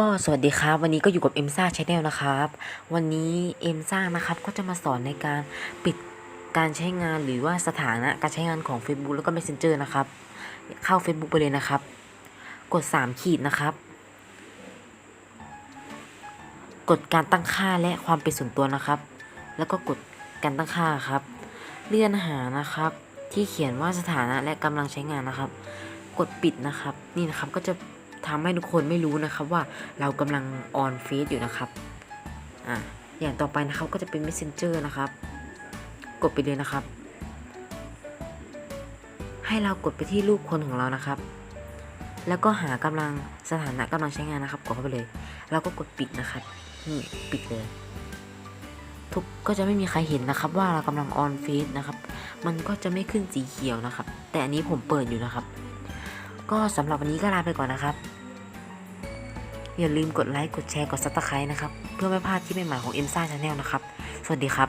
ก็สวัสดีครับ วันนี้ก็อยู่กับเอ็มซ่าชาแนลนะครับ วันนี้เอ็มซ่านะครับก็จะมาสอนในการปิดการใช้งานหรือว่าสถานะการใช้งานของ Facebook แล้วก็ Messenger นะครับ เข้า Facebook ไปเลยนะครับ กด 3 ขีดนะครับ กดการตั้งค่าและความเป็นส่วนตัวนะครับ แล้วก็กดการตั้งค่าครับ เลื่อนหานะครับ ที่เขียนว่าสถานะและกำลังใช้งานนะครับ กดปิดนะครับ นี่นะครับก็จะ ทำให้ทุกคนไม่รู้นะครับว่าเรากำลังออนเฟซอยู่นะครับอะอย่างต่อไปนะครับก็จะเป็น messenger นะครับ กดไปเลยนะครับ ให้เรากดไปที่รูปคนของเรานะครับ แล้วก็หากำลังสถานะกำลังใช้งานนะครับ กดเข้าไปเลยแล้วก็กดปิดนะครับนี่ปิดเลยทุกก็จะไม่มีใครเห็นนะครับ ว่าเรากำลังออนเฟซนะครับ มันก็จะไม่ขึ้นสีเขียวนะครับ แต่อันนี้ผมเปิดอยู่นะครับ ก็สำหรับวันนี้ก็ลาไปก่อนนะครับ อย่าลืมกดไลค์ กดแชร์ กดซับสไครต์นะครับ เพื่อไม่พลาดที่ใหม่ๆของ e m s a Channel นะครับ สวัสดีครับ